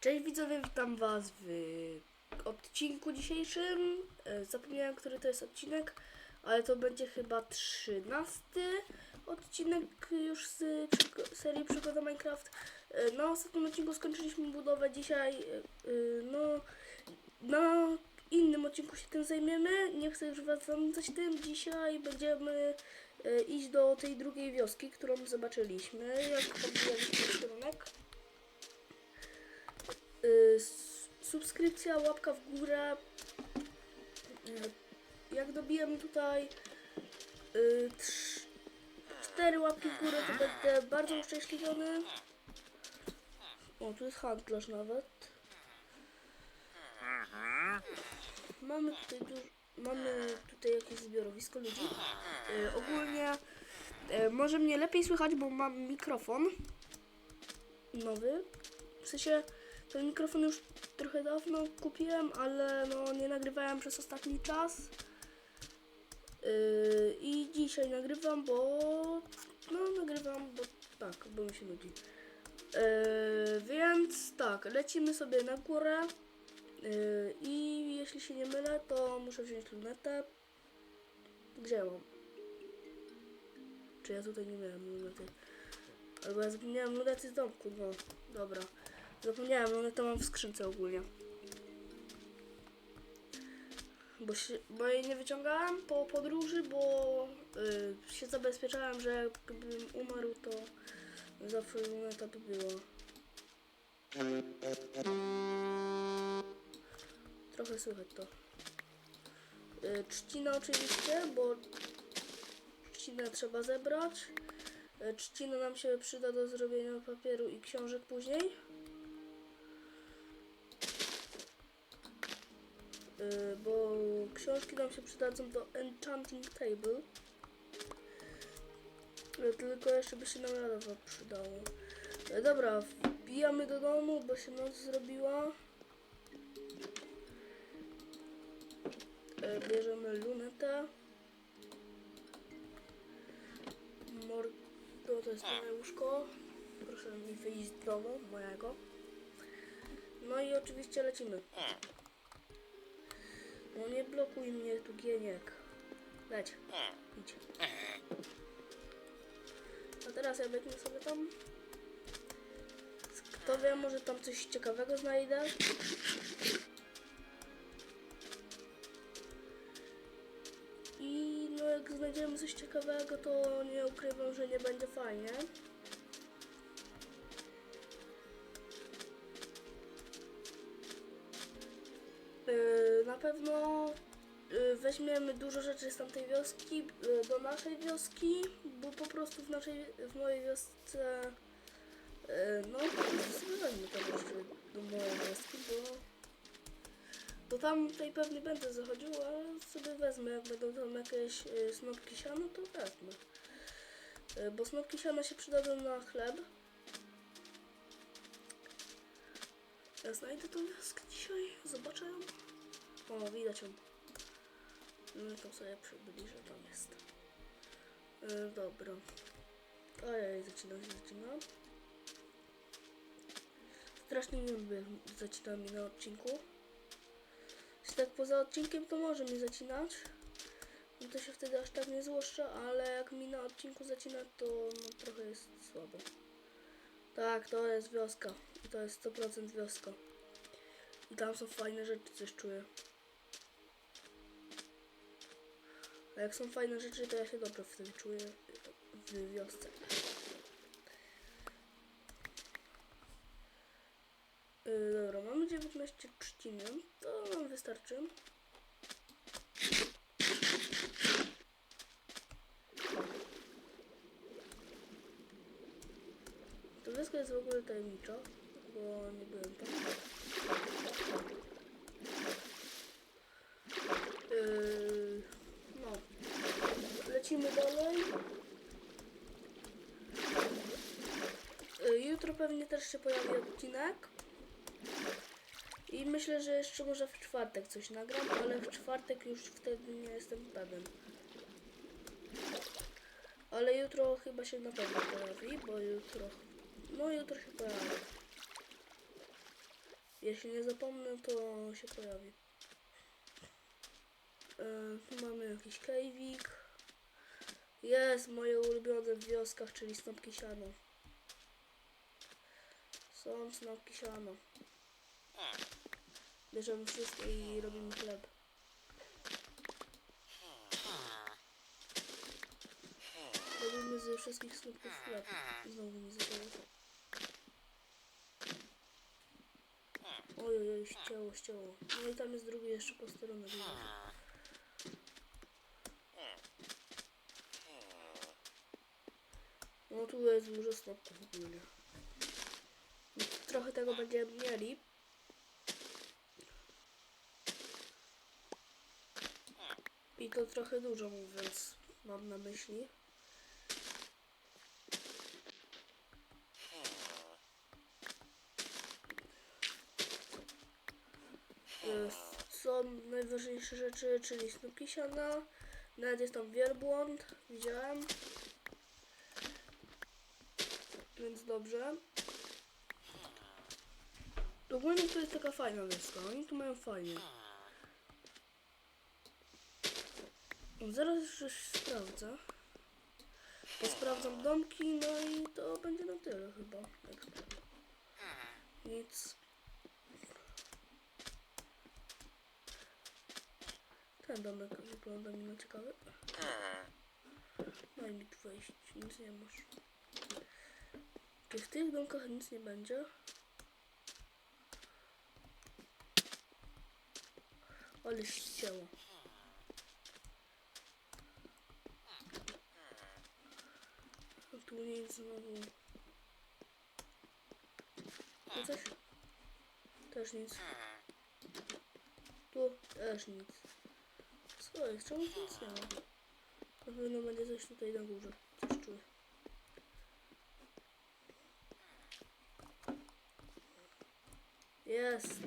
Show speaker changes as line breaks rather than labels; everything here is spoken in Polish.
Cześć widzowie, witam was w odcinku dzisiejszym. E, Zapomniałem, który to jest odcinek, ale to będzie chyba 13 odcinek już z serii Przygoda Minecraft. E, Na ostatnim odcinku skończyliśmy budowę, dzisiaj e, no na innym odcinku się tym zajmiemy. Nie chcę już was zanudzać tym. Dzisiaj będziemy iść do tej drugiej wioski, którą zobaczyliśmy, jak podbijaliśmy kierunek. Subskrypcja, łapka w górę. Y, Jak dobijemy tutaj y, trz- cztery łapki w górę, to będę bardzo uszczęśliwiony. O, tu jest handlarz nawet. Mamy tutaj mamy tutaj jakieś zbiorowisko ludzi. Y, ogólnie y, może mnie lepiej słychać, bo mam mikrofon nowy. W sensie ten mikrofon już trochę dawno kupiłem, ale no nie nagrywałem przez ostatni czas. Yy, I dzisiaj nagrywam, bo no nagrywam, bo tak, bo mi się nudzi. Yy, więc tak, lecimy sobie na górę. Yy, I jeśli się nie mylę, to muszę wziąć lunetę. Gdzie mam? Czy ja tutaj nie miałem lunety? Albo ja zapomniałem lunety z domku, no dobra. Zapomniałem, one to mam w skrzynce ogólnie. Bo, się, bo jej nie wyciągałem po podróży, bo y, się zabezpieczałem, że gdybym umarł, to zawsze luneta by była. Trochę słychać to. Y, trzcina oczywiście, bo trzcinę trzeba zebrać. Y, Trzcina nam się przyda do zrobienia papieru i książek później. Bo książki nam się przydadzą do Enchanting Table. Y, Tylko jeszcze by się nam radowa przydało. Y, Dobra, wbijamy do domu, bo się noc zrobiła. Y, Bierzemy lunetę. Mor to, to jest moje łóżko. Proszę mi wyjść z domu mojego. No i oczywiście lecimy. No nie blokuj mnie tu gieniek. Leć. Idź. A teraz ja biegnę sobie tam. Kto wie, może tam coś ciekawego znajdę. I no jak znajdziemy coś ciekawego, to nie ukrywam, że nie będzie fajnie. Pewno yy, weźmiemy dużo rzeczy z tamtej wioski yy, do naszej wioski, bo po prostu w naszej, w mojej wiosce yy, no sobie to jeszcze do mojej wioski, bo tam tutaj pewnie będę zachodził, ale sobie wezmę, jak będą tam jakieś snopki siana, to wezmę. Bo snopki siana się przydadzą na chleb. Ja znajdę tą wioskę dzisiaj, zobaczę ją. O, widać ją. No to sobie przybliżę, tam jest. E, dobra. Ojej, zaczyna się, zaczyna. Strasznie nie lubię, jak zaczyna mi na odcinku. Jeśli tak poza odcinkiem, to może mi zacinać. No to się wtedy aż tak nie złoszczę, ale jak mi na odcinku zacina, to no, trochę jest słabo. Tak, to jest wioska. I to jest 100% wioska. I tam są fajne rzeczy, coś czuję. A jak są fajne rzeczy, to ja się dobrze wtedy czuję w wiosce. Yy, dobra, mamy 19 trzciny. To nam wystarczy. To wioska jest w ogóle tajemnicza, bo nie byłem tam. Yy, no. Lecimy dalej. Yy, jutro pewnie też się pojawi odcinek. I myślę, że jeszcze może w czwartek coś nagram, ale w czwartek już wtedy nie jestem pewien. Ale jutro chyba się na pewno pojawi, bo jutro... No jutro się pojawi. Jeśli nie zapomnę, to się pojawi. E, tu mamy jakiś kejwik. Jest moje ulubione w wioskach, czyli snopki siano. Są snopki siano. Bierzemy wszystkie i robimy chleb. Robimy ze wszystkich snopków chleb. Znowu nie zaczęło. Oj, oj, oj, ścięło, ścięło. No i tam jest drugi jeszcze posterunek. No tu jest dużo snopków ogólnie. Trochę tego będziemy mieli. I to trochę dużo mówiąc, mam na myśli. Są najważniejsze rzeczy, czyli snopki siana. Nawet jest tam wielbłąd, widziałem. Więc dobrze. Ogólnie to jest taka fajna wioska, oni tu mają fajnie. Zaraz już sprawdzę. Posprawdzam domki, no i to będzie na tyle chyba. Nic. Ten domek wygląda mi na ciekawy. Daj mi tu wejść, nic nie masz. Czy w tych domkach nic nie będzie? Ale ścięło. Tu nic znowu. Tu coś? Też nic. Tu też nic. Jest? Czemu nic nie ma? Na pewno będzie coś tutaj na górze. Coś czuję. Jest.